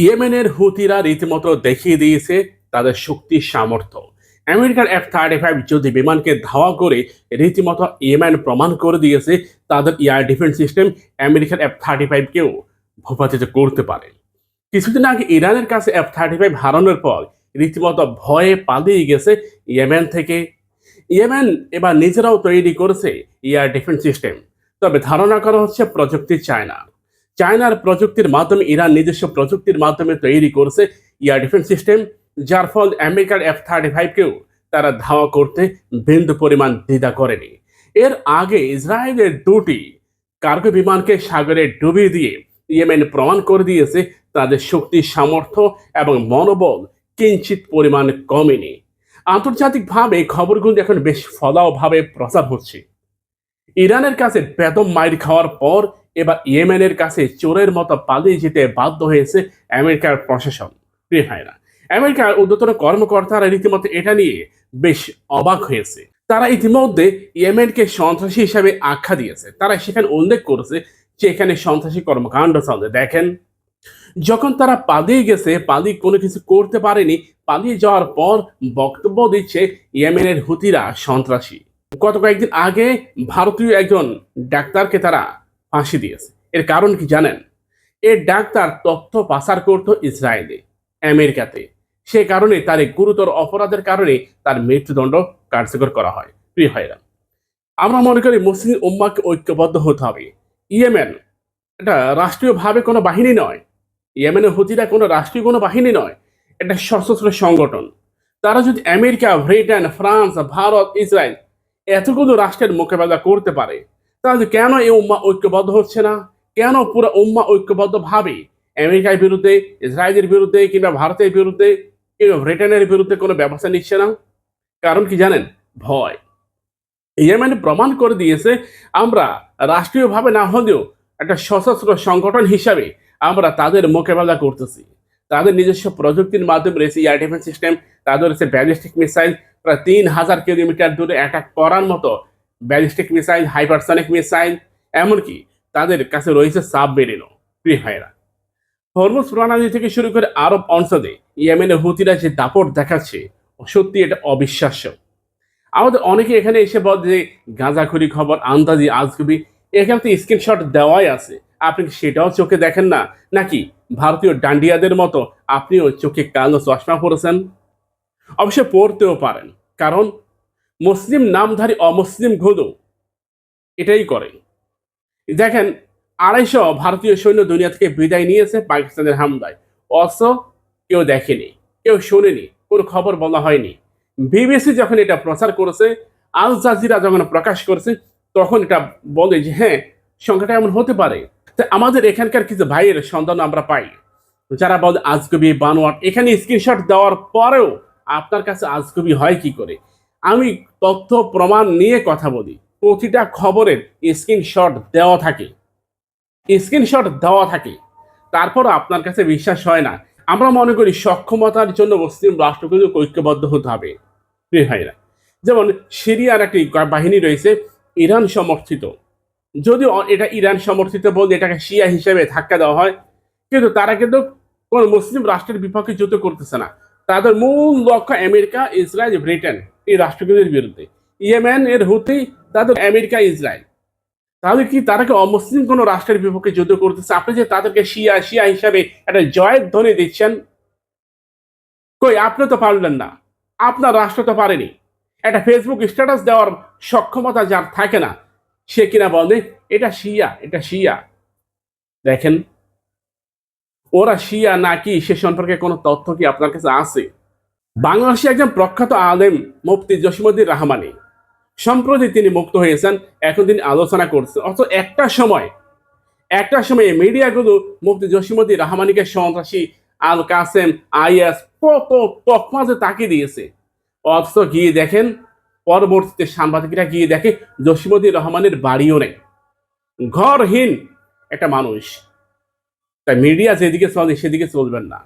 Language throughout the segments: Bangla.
ইয়েমেনের হুতিরা রীতিমতো দেখিয়ে দিয়েছে তাদের শক্তির সামর্থ্য। আমেরিকার এফ থার্টি ফাইভ যদি বিমানকে ধাওয়া করে রীতিমতো ইয়েমেন প্রমাণ করে দিয়েছে তাদের এয়ার ডিফেন্স সিস্টেম আমেরিকার এফ থার্টি ফাইভকেও ভূপাতিত করতে পারে। কিছুদিন আগে ইরানের কাছে এফ থার্টি ফাইভ হারানোর পর রীতিমতো ভয়ে পালিয়ে গেছে ইয়েমেন থেকে। ইয়েমেন এবার নিজেরাও তৈরি করেছে এয়ার ডিফেন্স সিস্টেম। তবে ধারণা করা হচ্ছে প্রযুক্তি চায়না। চায়নার প্রযুক্তির মাধ্যমে, ইরান নিজস্ব প্রযুক্তির মাধ্যমে তৈরি করেছে এয়ার ডিফেন্স সিস্টেম, যার ফল আমেরিকার এফ থার্টি ফাইভকেও তারা ধাওয়া করতে বিন্দু পরিমাণ দ্বিধা করেনি। এর আগে ইসরায়েলের দুটি কার্গো বিমানকে সাগরে ডুবিয়ে দিয়ে ইয়েমেন প্রমাণ করে দিয়েছে, তাদের শক্তি, সামর্থ্য এবং মনোবল কিঞ্চিত পরিমাণ কমেনি। আন্তর্জাতিকভাবে খবরগুলো এখন বেশ ফলাওভাবে প্রচার হচ্ছে। ইরানের কাছে বেদম মাইর খাওয়ার পর এবার ইয়েমেনের কাছে চোরের মতো পালিয়ে যেতে বাধ্য হয়েছে আমেরিকার প্রশাসন। প্রিয় ভাইরা, আমেরিকার উদ্যতন কর্মকর্তারা রীতিমতো এটা নিয়ে বেশ অবাক হয়েছে। তারা ইতিমধ্যে ইয়েমেনকে সন্ত্রাসী হিসাবে আখ্যা দিয়েছে। তারা সেখানে উল্লেখ করেছে যে এখানে সন্ত্রাসী কর্মকাণ্ড চলে দেখেন, যখন তারা পালিয়ে গেছে, পালিয়ে কোনো কিছু করতে পারেনি, পালিয়ে যাওয়ার পর বক্তব্য দিচ্ছে ইয়েমেনের হুতিরা সন্ত্রাসী। গত কয়েকদিন আগে ভারতীয় একজন ডাক্তারকে তারা ফাঁসি দিয়েছে। এর কারণ কি জানেন? এর ডাক্তার তথ্য পাচার করত ইসরায়েলে, আমেরিকাতে। সে কারণে তার গুরুতর অপরাধের কারণে তার মৃত্যুদণ্ড কার্যকর করা হয়। প্রিয় ভাইরা আমরা মনে করি মুসলিম উম্মাকে ঐক্যবদ্ধ হতে হবে। ইয়েমেন এটা রাষ্ট্রীয়ভাবে কোনো বাহিনী নয়। ইয়েমেনের হুতিরা কোনো রাষ্ট্রীয় কোনো বাহিনী নয়। এটা সশস্ত্র সংগঠন। তারা যদি America, Britain, France, Bharat, Israel এতগুলো রাষ্ট্রের মোকাবেলা করতে পারে তাহলে কেন এই উম্মা ঐক্যবদ্ধ হচ্ছে না? কেন পুরো উম্মা ঐক্যবদ্ধ ভাবে? আমেরিকার বিরুদ্ধে, ইসরায়েলের বিরুদ্ধে কিংবা ভারতের বিরুদ্ধে, কিংবা ব্রিটেনের বিরুদ্ধে কোনো ব্যবস্থা নিচ্ছে না? কারণ কি জানেন? ভয়। ইয়েমেন প্রমাণ করে দিয়েছে, আমরা রাষ্ট্রীয়ভাবে না হলেও একটা সশস্ত্র সংগঠন হিসাবে আমরা তাদের মোকাবেলা করতেছি। তাদের নিজস্ব প্রযুক্তির মাধ্যমে রয়েছে এয়ার ডিফেন্স সিস্টেম, তাদের রয়েছে ব্যালিস্টিক মিসাইল, প্রায় তিন হাজার কিলোমিটার দূরে অ্যাটাক করার মতো ব্যালিস্টিক মিসাইল, হাইপারসনিক মিসাইল, এমনকি তাদের কাছে রয়েছে সাবমেরিনও, প্রিয় ভাইরা হরমুজ প্রণালী থেকে শুরু করে আরব অঞ্চলে ইয়েমেনের হুতিরা যে দাপট দেখাচ্ছে সত্যি এটা অবিশ্বাস্য। আমাদের অনেকে এখানে এসে বল যে গাঁজাখুরি খবর, আন্দাজি আজগুবি। এখানে তো স্ক্রিনশট দেওয়াই আছে। আপনি সেটাও চোখে দেখেন না? নাকি ভারতীয় ডান্ডিয়াদের মতো আপনিও চোখে কালো চশমা পরেছেন? অবশ্য পড়তেও পারেন, কারণ মুসলিম নামধারী অমুসলিমগুলো এটাই করে। দেখেন, আড়াইশো ভারতীয় সৈন্য দুনিয়া থেকে বিদায় নিয়েছে পাকিস্তানের হামলায়। অথচ কেউ দেখেনি, কেউ শোনেনি, কোনো খবর বলা হয়নি। বিবিসি যখন এটা প্রচার করেছে, আল জাজিরা যখন প্রকাশ করেছে, তখন এটা বলে যে হ্যাঁ সংখ্যাটা এমন হতে পারে। তা আমাদের এখানকার কিছু ভাইয়ের সন্ধান আমরা পাই। যারা বলে আজকবি বানোয়াট, এখানে স্ক্রিনশট দেওয়ার পরেও আপনার কাছে আজকবি হয় কি করে? আমি তথ্য, প্রমাণ নিয়ে কথা বলি। প্রতিটা খবরের স্ক্রিনশট দেওয়া থাকে। স্ক্রিনশট দেওয়া থাকে। তারপর আপনার কাছে বিশ্বাস হয় না। আমরা মনে করি সক্ষমতার জন্য মুসলিম রাষ্ট্রগুলো ঐক্যবদ্ধ হতে হবে। ভাইরা যেমন সিরিয়ার একটি বাহিনী রয়েছে, ইরান সমর্থিত। যদিও এটা ইরান সমর্থিত বলতে এটাকে শিয়া হিসেবে ধাক্কা দেওয়া হয়, কিন্তু তারা কিন্তু কোন মুসলিম রাষ্ট্রের বিপক্ষে যুদ্ধ করতেছে না। তাদের মূল লক্ষ্য আমেরিকা, ইসরায়েল, ব্রিটেন এই রাষ্ট্রগুলির বিরুদ্ধে। ইয়েমেন, এর হতেই তাদের আমেরিকা, ইসরায়েল। তাহলে কি তারা কি অমুসলিম কোনো রাষ্ট্রের বিপক্ষে যুদ্ধ করতেছে? আপনি যে তাদেরকে শিয়া শিয়া হিসাবে একটা জয়ের ধ্বনি দিচ্ছেন, কই আপনি তো পারলেন না। আপনার রাষ্ট্র তো পারেনি। একটা ফেসবুক স্ট্যাটাস দেওয়ার সক্ষমতা যার থাকে না, সে কিনা বলে, এটা শিয়া এটা শিয়া। দেখেন ওরা শিয়া নাকি সে সম্পর্কে কোনো তথ্য কি আপনার কাছে আছে? বাংলাদেশে একজন প্রখ্যাত আলেম মুফতি জসিমুদ্দিন রহমানি। সম্প্রতি তিনি মুক্ত হয়েছেন, এখন তিনি আলোচনা করছেন। অথচ একটা সময়, একটা সময়ে মিডিয়াগুলো মুফতি জসিমুদ্দিন রহমানিকে সন্ত্রাসী, আল কাসেম, আইএস, কত তকমাজে তাকিয়ে দিয়েছে। অথচ গিয়ে দেখেন, পরবর্তীতে সাংবাদিকরা গিয়ে দেখে জসিমুদ্দিন রহমানের বাড়িও নেই। ঘরহীন একটা মানুষ। তাই মিডিয়া যেদিকে চলে সেদিকে চলবেন না।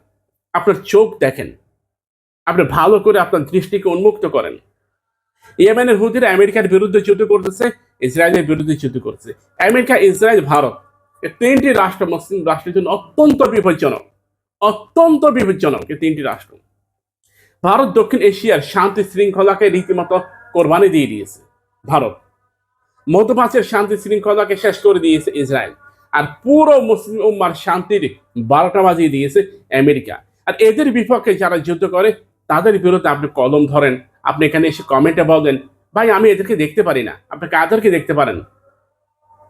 আপনার চোখ দেখেন। আপনি ভালো করে আপনার দৃষ্টিকে উন্মুক্ত করেন। ইয়েমেনের হুদিরা আমেরিকার বিরুদ্ধে যুদ্ধ করতেছে, ইসরায়েলের বিরুদ্ধে যুদ্ধ করছে। আমেরিকা, ইসরায়েল, ভারত এই তিনটি রাষ্ট্র মুসলিম রাষ্ট্রের জন্য অত্যন্ত বিপজ্জনক। অত্যন্ত বিপজ্জনক এই তিনটি রাষ্ট্র। ভারত দক্ষিণ এশিয়ার শান্তি শৃঙ্খলাকে রীতিমতো কোরবানি দিয়ে দিয়েছে। ভারত, মধ্যপ্রাচ্যের শান্তি শৃঙ্খলাকে শেষ করে দিয়েছে ইসরায়েল। আর পুরো মুসলিম উম্মার শান্তির বারোটা বাজিয়ে দিয়েছে আমেরিকা। আর এদের বিপক্ষে যারা যুদ্ধ করে, তাদের বিরুদ্ধে আপনি কলম ধরেন, আপনি এখানে এসে কমেন্টে বলেন, ভাই, আমি এদেরকে দেখতে পারি না। আপনি কাদেরকে দেখতে পারেন?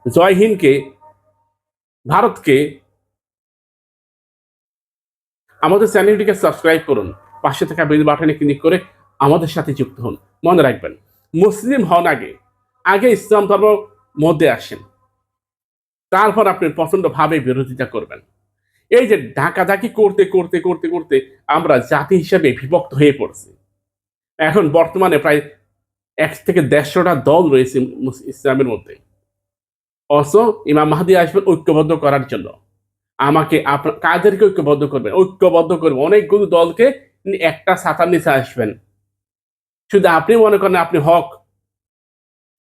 জয় হিন্দকে, ভারতকে, আমাদের চ্যানেলটিকে সাবস্ক্রাইব করুন। পাশে থাকা বেল বাটনে ক্লিক করে আমাদের সাথে যুক্ত হন। মনে রাখবেন, মুসলিম হন আগে আগে ইসলাম ধর্ম মধ্যে আসেন। তারপর আপনি প্রচন্ডভাবে বিরোধিতা করবেন। এই যে ঢাকাঢাকি করতে করতে করতে করতে আমরা জাতি হিসেবে বিভক্ত হয়ে পড়ছি। এখন বর্তমানে প্রায় এক থেকে দেড়শোটা দল রয়েছে ইসলামের মধ্যে। অস ইমাম মাহাদি আসবেন ঐক্যবদ্ধ করার জন্য। আমাকে আপনার কাদেরকে ঐক্যবদ্ধ করবেন? ঐক্যবদ্ধ করবেন অনেকগুলো দলকে একটা ছাতার নিচে আসবেন। শুধু আপনি মনে করেন আপনি হক